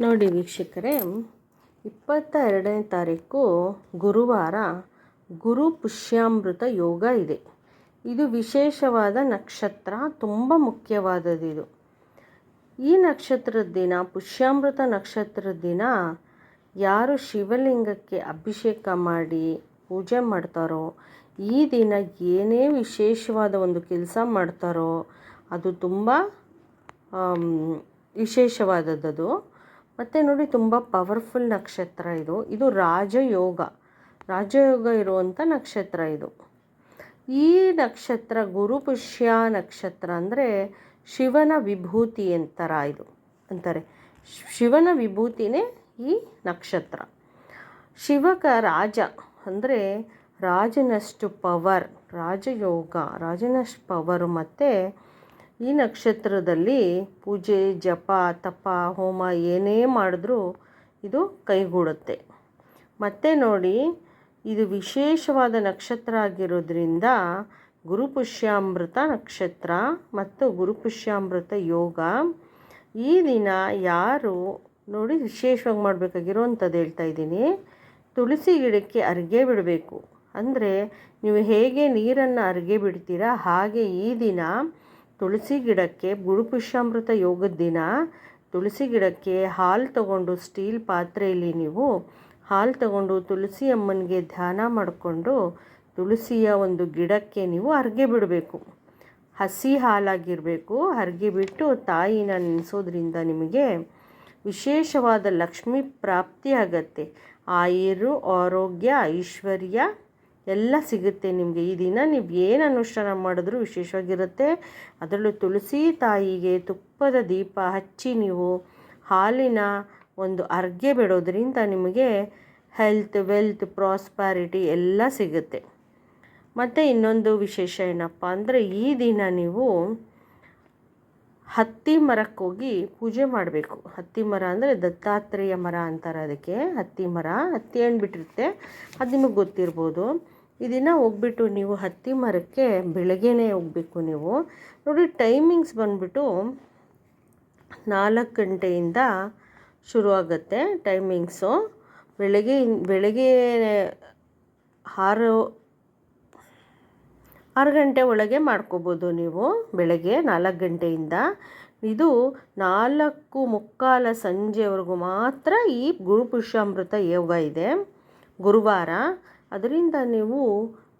ನೋಡಿ ವೀಕ್ಷಕರೇ ಇಪ್ಪತ್ತ ಎರಡನೇ ತಾರೀಕು ಗುರುವಾರ ಗುರು ಪುಷ್ಯಾಮೃತ ಯೋಗ ಇದೆ. ಇದು ವಿಶೇಷವಾದ ನಕ್ಷತ್ರ, ತುಂಬ ಮುಖ್ಯವಾದದ್ದು. ಈ ನಕ್ಷತ್ರದ ದಿನ, ಪುಷ್ಯಾಮೃತ ನಕ್ಷತ್ರದ ದಿನ, ಯಾರು ಶಿವಲಿಂಗಕ್ಕೆ ಅಭಿಷೇಕ ಮಾಡಿ ಪೂಜೆ ಮಾಡ್ತಾರೋ, ಈ ದಿನ ಏನೇ ವಿಶೇಷವಾದ ಒಂದು ಕೆಲಸ ಮಾಡ್ತಾರೋ, ಅದು ತುಂಬ ವಿಶೇಷವಾದದ್ದು. ಮತ್ತು ನೋಡಿ ತುಂಬ ಪವರ್ಫುಲ್ ನಕ್ಷತ್ರ ಇದು. ಇದು ರಾಜಯೋಗ. ರಾಜಯೋಗ ಇರುವಂಥ ನಕ್ಷತ್ರ ಇದು. ಈ ನಕ್ಷತ್ರ ಗುರುಪುಷ್ಯ ನಕ್ಷತ್ರ ಅಂದರೆ ಶಿವನ ವಿಭೂತಿ ಅಂತರ ಇದು. ಅಂತಾರೆ. ಶಿವನ ವಿಭೂತಿನೇ ಈ ನಕ್ಷತ್ರ. ಶಿವಕ ರಾಜ ಅಂದರೆ ರಾಜನಷ್ಟು ಪವರ್ ರಾಜಯೋಗ, ರಾಜನಷ್ಟು ಪವರು ಮತ್ತು ಈ ನಕ್ಷತ್ರದಲ್ಲಿ ಪೂಜೆ, ಜಪ, ತಪ, ಹೋಮ ಏನೇ ಮಾಡಿದ್ರೂ ಇದು ಕೈಗೂಡುತ್ತೆ. ಮತ್ತು ನೋಡಿ, ಇದು ವಿಶೇಷವಾದ ನಕ್ಷತ್ರ ಆಗಿರೋದ್ರಿಂದ ಗುರುಪುಷ್ಯಾಮೃತ ನಕ್ಷತ್ರ ಮತ್ತು ಗುರುಪುಷ್ಯಾಮೃತ ಯೋಗ ಈ ದಿನ ಯಾರು ನೋಡಿ ವಿಶೇಷವಾಗಿ ಮಾಡಬೇಕಾಗಿರೋವಂಥದ್ದು ಹೇಳ್ತಾ ಇದ್ದೀನಿ. ತುಳಸಿ ಗಿಡಕ್ಕೆ ಅರ್ಗೆ ಬಿಡಬೇಕು. ಅಂದರೆ ನೀವು ಹೇಗೆ ನೀರನ್ನು ಅರ್ಗೆ ಬಿಡ್ತೀರಾ ಹಾಗೆ ಈ ದಿನ ತುಳಸಿ ಗಿಡಕ್ಕೆ ಗುರುಪುಷ್ಯಾಮೃತ ಯೋಗದ ದಿನ. ತುಳಸಿ ಗಿಡಕ್ಕೆ ಹಾಲು ತಗೊಂಡು ಸ್ಟೀಲ್ ಪಾತ್ರೆಯಲ್ಲಿ ನೀವು ಹಾಲು ತಗೊಂಡು ತುಳಸಿ ಅಮ್ಮನಿಗೆ ಧ್ಯಾನ ಮಾಡಿಕೊಂಡು ತುಳಸಿಯ ಒಂದು ಗಿಡಕ್ಕೆ ನೀವು ಅರ್ಗೆ ಬಿಡಬೇಕು. ಹಸಿ ಹಾಲಾಗಿರಬೇಕು. ಅರ್ಗೆ ಬಿಟ್ಟು ತಾಯಿನ ನೆನೆಸೋದ್ರಿಂದ ನಿಮಗೆ ವಿಶೇಷವಾದ ಲಕ್ಷ್ಮಿ ಪ್ರಾಪ್ತಿ ಆಗತ್ತೆ. ಆಯುರು, ಆರೋಗ್ಯ, ಐಶ್ವರ್ಯ ಎಲ್ಲ ಸಿಗುತ್ತೆ ನಿಮಗೆ. ಈ ದಿನ ನೀವು ಏನು ಅನುಷ್ಠಾನ ಮಾಡಿದ್ರೂ ವಿಶೇಷವಾಗಿರುತ್ತೆ. ಅದರಲ್ಲೂ ತುಳಸಿ ತಾಯಿಗೆ ತುಪ್ಪದ ದೀಪ ಹಚ್ಚಿ ನೀವು ಹಾಲಿನ ಒಂದು ಅರ್ಗೆ ಬಿಡೋದ್ರಿಂದ ನಿಮಗೆ ಹೆಲ್ತ್ ವೆಲ್ತ್ ಪ್ರಾಸ್ಪ್ಯಾರಿಟಿ ಎಲ್ಲ ಸಿಗುತ್ತೆ. ಮತ್ತು ಇನ್ನೊಂದು ವಿಶೇಷ ಏನಪ್ಪ ಅಂದರೆ ಈ ದಿನ ನೀವು ಹತ್ತಿ ಮರಕ್ಕೋಗಿ ಪೂಜೆ ಮಾಡಬೇಕು. ಹತ್ತಿ ಮರ ಅಂದರೆ ದತ್ತಾತ್ರೇಯ ಮರ ಅಂತಾರೆ ಅದಕ್ಕೆ. ಹತ್ತಿ ಮರ, ಹತ್ತಿ ಹಣ್ಣು ಬಿಟ್ಟಿರುತ್ತೆ. ಅದು ನಿಮಗೆ ಗೊತ್ತಿರ್ಬೋದು. ಈ ದಿನ ಹೋಗ್ಬಿಟ್ಟು ನೀವು ಹತ್ತಿ ಮರಕ್ಕೆ ಬೆಳಗ್ಗೆನೇ ಹೋಗಬೇಕು ನೀವು. ನೋಡಿ ಟೈಮಿಂಗ್ಸ್ ಬಂದ್ಬಿಟ್ಟು ನಾಲ್ಕು ಗಂಟೆಯಿಂದ ಶುರುವಾಗುತ್ತೆ ಟೈಮಿಂಗ್ಸು ಬೆಳಗ್ಗೆ ಬೆಳಗ್ಗೆ ಆರು ಆರು ಗಂಟೆ ಒಳಗೆ ಮಾಡ್ಕೋಬೋದು ನೀವು ಬೆಳಗ್ಗೆ ನಾಲ್ಕು ಗಂಟೆಯಿಂದ. ಇದು ನಾಲ್ಕು ಮುಕ್ಕಾಲ ಸಂಜೆವರೆಗೂ ಮಾತ್ರ ಈ ಗುರುಪುಷ್ಯಾಮೃತ ಯೋಗ ಇದೆ. ಗುರುವಾರ ಅದರಿಂದ ನೀವು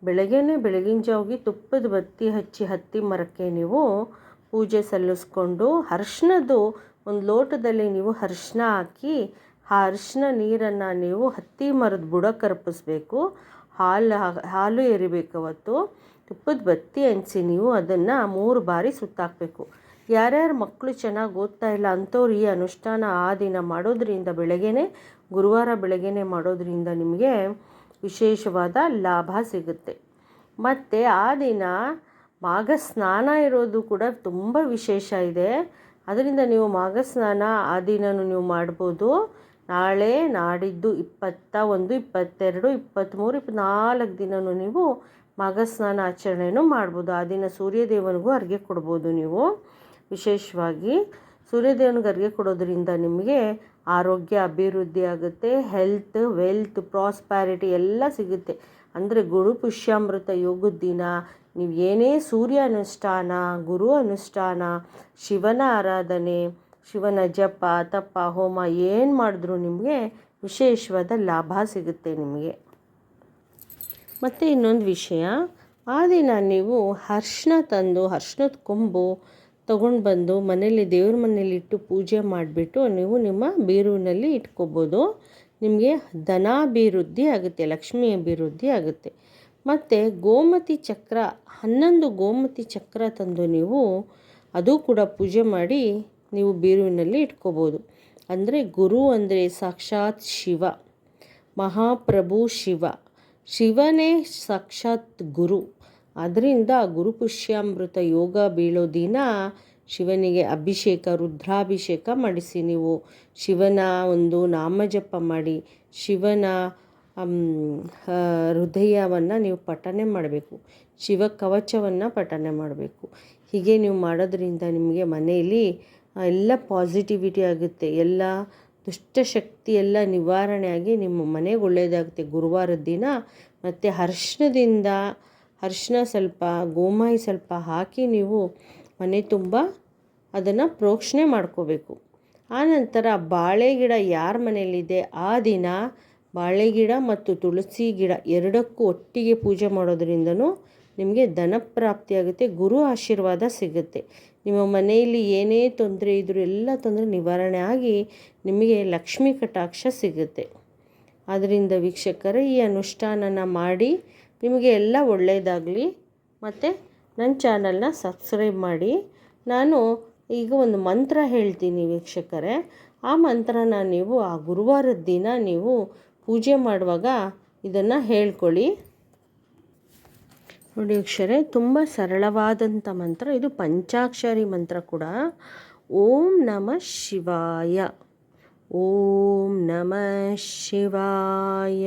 ಬೆಳಗ್ಗೆನೇ ಬೆಳಗಿನ ಜಾವಿ ತುಪ್ಪದ ಬತ್ತಿ ಹಚ್ಚಿ ಹತ್ತಿ ಮರಕ್ಕೆ ನೀವು ಪೂಜೆ ಸಲ್ಲಿಸ್ಕೊಂಡು ಅರ್ಶಿಣದ್ದು ಒಂದು ಲೋಟದಲ್ಲಿ ನೀವು ಅರ್ಶಿನ ಹಾಕಿ ಆ ಅರಿಶಿನ ನೀರನ್ನು ನೀವು ಹತ್ತಿ ಮರದ ಬುಡ ಕರ್ಪಿಸ್ಬೇಕು. ಹಾಲು ಹಾಲು ಎರಿಬೇಕು ಅವತ್ತು. ತುಪ್ಪದ ಬತ್ತಿ ಹಂಚಿ ನೀವು ಅದನ್ನು ಮೂರು ಬಾರಿ ಸುತ್ತಾಕಬೇಕು. ಯಾರ್ಯಾರು ಮಕ್ಕಳು ಚೆನ್ನಾಗಿ ಓದ್ತಾ ಇಲ್ಲ ಅಂಥವ್ರು ಈ ಅನುಷ್ಠಾನ ಆ ದಿನ ಮಾಡೋದ್ರಿಂದ ಬೆಳಗ್ಗೆನೇ, ಗುರುವಾರ ಬೆಳಗ್ಗೆನೇ ಮಾಡೋದ್ರಿಂದ ನಿಮಗೆ ವಿಶೇಷವಾದ ಲಾಭ ಸಿಗುತ್ತೆ. ಮತ್ತು ಆ ದಿನ ಮಾಘ ಸ್ನಾನ ಇರೋದು ಕೂಡ ತುಂಬ ವಿಶೇಷ ಇದೆ. ಅದರಿಂದ ನೀವು ಮಾಘ ಸ್ನಾನ ಆ ದಿನನೂ ನೀವು ಮಾಡ್ಬೋದು. ನಾಳೆ ನಾಡಿದ್ದು ಇಪ್ಪತ್ತ ಒಂದು, ಇಪ್ಪತ್ತೆರಡು, ಇಪ್ಪತ್ತ್ಮೂರು, ಇಪ್ಪತ್ನಾಲ್ಕು ದಿನವೂ ನೀವು ಮಾಘ ಸ್ನಾನ ಆಚರಣೆಯನ್ನು ಮಾಡ್ಬೋದು. ಆ ದಿನ ಸೂರ್ಯದೇವನಿಗೂ ಅರ್ಗೆ ಕೊಡ್ಬೋದು ನೀವು. ವಿಶೇಷವಾಗಿ ಸೂರ್ಯದೇವನಿಗೆ ಅರ್ಗೆ ಕೊಡೋದ್ರಿಂದ ನಿಮಗೆ ಆರೋಗ್ಯ, ಅಭಿವೃದ್ಧಿ ಆಗುತ್ತೆ. ಹೆಲ್ತ್ ವೆಲ್ತ್ ಪ್ರಾಸ್ಪ್ಯಾರಿಟಿ ಎಲ್ಲ ಸಿಗುತ್ತೆ. ಅಂದರೆ ಗುರು ಪುಷ್ಯಾಮೃತ ಯೋಗದ ದಿನ, ನೀವು ಏನೇ ಸೂರ್ಯ ಅನುಷ್ಠಾನ, ಗುರು ಅನುಷ್ಠಾನ, ಶಿವನ ಆರಾಧನೆ, ಶಿವನ ಜಪ, ತಪ, ಹೋಮ ಏನು ಮಾಡಿದ್ರೂ ನಿಮಗೆ ವಿಶೇಷವಾದ ಲಾಭ ಸಿಗುತ್ತೆ ನಿಮಗೆ. ಮತ್ತು ಇನ್ನೊಂದು ವಿಷಯ, ಆ ದಿನ ನೀವು ಅರ್ಶಿನ ತಂದು ಅರ್ಶಿನದ ಕೊಂಬು ತಗೊಂಡು ಬಂದು ಮನೇಲಿ ದೇವ್ರ ಮನೇಲಿ ಇಟ್ಟು ಪೂಜೆ ಮಾಡಿಬಿಟ್ಟು ನೀವು ನಿಮ್ಮ ಬೀರುವಿನಲ್ಲಿ ಇಟ್ಕೋಬೋದು. ನಿಮಗೆ ಧನಾಭಿವೃದ್ಧಿ ಆಗುತ್ತೆ, ಲಕ್ಷ್ಮಿ ಅಭಿವೃದ್ಧಿ ಆಗುತ್ತೆ. ಮತ್ತು ಗೋಮತಿ ಚಕ್ರ, ಹನ್ನೊಂದು ಗೋಮತಿ ಚಕ್ರ ತಂದು ನೀವು ಅದು ಕೂಡ ಪೂಜೆ ಮಾಡಿ ನೀವು ಬೀರುವಿನಲ್ಲಿ ಇಟ್ಕೋಬೋದು. ಅಂದರೆ ಗುರು ಅಂದರೆ ಸಾಕ್ಷಾತ್ ಶಿವ, ಮಹಾಪ್ರಭು ಶಿವ. ಶಿವನೇ ಸಾಕ್ಷಾತ್ ಗುರು. ಅದರಿಂದ ಗುರುಪುಷ್ಯಾಮೃತ ಯೋಗ ಬೀಳೋ ದಿನ ಶಿವನಿಗೆ ಅಭಿಷೇಕ, ರುದ್ರಾಭಿಷೇಕ ಮಾಡಿಸಿ ನೀವು. ಶಿವನ ಒಂದು ನಾಮಜಪ ಮಾಡಿ, ಶಿವನ ಹೃದಯವನ್ನು ನೀವು ಪಠನೆ ಮಾಡಬೇಕು. ಶಿವ ಕವಚವನ್ನು ಪಠನೆ ಮಾಡಬೇಕು. ಹೀಗೆ ನೀವು ಮಾಡೋದ್ರಿಂದ ನಿಮಗೆ ಮನೆಯಲ್ಲಿ ಎಲ್ಲ ಪಾಸಿಟಿವಿಟಿ ಆಗುತ್ತೆ. ಎಲ್ಲ ದುಷ್ಟಶಕ್ತಿ ಎಲ್ಲ ನಿವಾರಣೆಯಾಗಿ ನಿಮ್ಮ ಮನೆಗೆ ಒಳ್ಳೆಯದಾಗುತ್ತೆ ಗುರುವಾರದ ದಿನ ಮತ್ತು ಅರ್ಶಿನದಿಂದ ಅರ್ಶಿನ ಸ್ವಲ್ಪ, ಗೋಮಾಯಿ ಸ್ವಲ್ಪ ಹಾಕಿ ನೀವು ಮನೆ ತುಂಬ ಅದನ್ನು ಪ್ರೋಕ್ಷಣೆ ಮಾಡ್ಕೋಬೇಕು. ಆನಂತರ ಬಾಳೆ ಗಿಡ ಯಾರ ಮನೆಯಲ್ಲಿದೆ? ಆ ದಿನ ಬಾಳೆ ಗಿಡ ಮತ್ತು ತುಳಸಿ ಗಿಡ ಎರಡಕ್ಕೂ ಒಟ್ಟಿಗೆ ಪೂಜೆ ಮಾಡೋದ್ರಿಂದನೂ ನಿಮಗೆ ಧನ ಪ್ರಾಪ್ತಿಯಾಗುತ್ತೆ ಗುರು ಆಶೀರ್ವಾದ ಸಿಗುತ್ತೆ. ನಿಮ್ಮ ಮನೆಯಲ್ಲಿ ಏನೇ ತೊಂದರೆ ಇದ್ದರೂ ಎಲ್ಲ ತೊಂದರೆ ನಿವಾರಣೆ ಆಗಿ ನಿಮಗೆ ಲಕ್ಷ್ಮೀ ಕಟಾಕ್ಷ ಸಿಗುತ್ತೆ. ಆದ್ದರಿಂದ ವೀಕ್ಷಕರೇ, ಈ ಅನುಷ್ಠಾನನ ಮಾಡಿ ನಿಮಗೆ ಎಲ್ಲ ಒಳ್ಳೆಯದಾಗಲಿ ಮತ್ತು ನನ್ನ ಚಾನಲ್ನ ಸಬ್ಸ್ಕ್ರೈಬ್ ಮಾಡಿ. ನಾನು ಈಗ ಒಂದು ಮಂತ್ರ ಹೇಳ್ತೀನಿ ವೀಕ್ಷಕರೇ. ಆ ಮಂತ್ರನ ನೀವು ಆ ಗುರುವಾರದ ದಿನ ನೀವು ಪೂಜೆ ಮಾಡುವಾಗ ಇದನ್ನು ಹೇಳ್ಕೊಳ್ಳಿ. ನೋಡಿ ವೀಕ್ಷರೇ, ತುಂಬ ಸರಳವಾದಂಥ ಮಂತ್ರ. ಇದು ಪಂಚಾಕ್ಷರಿ ಮಂತ್ರ ಕೂಡ. ಓಂ ನಮಃ ಶಿವಾಯ. ಓಂ ನಮಃ ಶಿವಾಯ.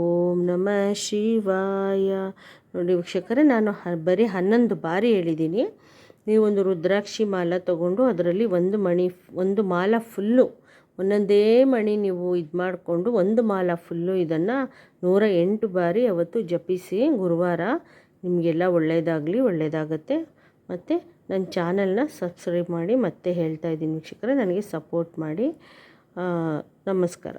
ಓಂ ನಮಃ ಶಿವಾಯ. ನೋಡಿ ವೀಕ್ಷಕರೇ, ನಾನು ಬರೀ ಹನ್ನೊಂದು ಬಾರಿ ಹೇಳಿದ್ದೀನಿ. ನೀವೊಂದು ರುದ್ರಾಕ್ಷಿ ಮಾಲ ತಗೊಂಡು ಅದರಲ್ಲಿ ಒಂದು ಮಣಿ, ಒಂದು ಮಾಲ ಫುಲ್ಲು, ಒಂದೊಂದೇ ಮಣಿ ನೀವು ಇದು ಮಾಡಿಕೊಂಡು ಒಂದು ಮಾಲ ಫುಲ್ಲು ಇದನ್ನು ನೂರ ಎಂಟು ಬಾರಿ ಅವತ್ತು ಜಪಿಸಿ, ಗುರುವಾರ ನಿಮಗೆಲ್ಲ ಒಳ್ಳೆಯದಾಗಲಿ ಒಳ್ಳೆಯದಾಗತ್ತೆ ಮತ್ತು ನನ್ನ ಚಾನಲ್ನ ಸಬ್ಸ್ಕ್ರೈಬ್ ಮಾಡಿ ಮತ್ತೆ ಹೇಳ್ತಾ ಇದ್ದೀನಿ ವೀಕ್ಷಕರೇ, ನನಗೆ ಸಪೋರ್ಟ್ ಮಾಡಿ. ನಮಸ್ಕಾರ.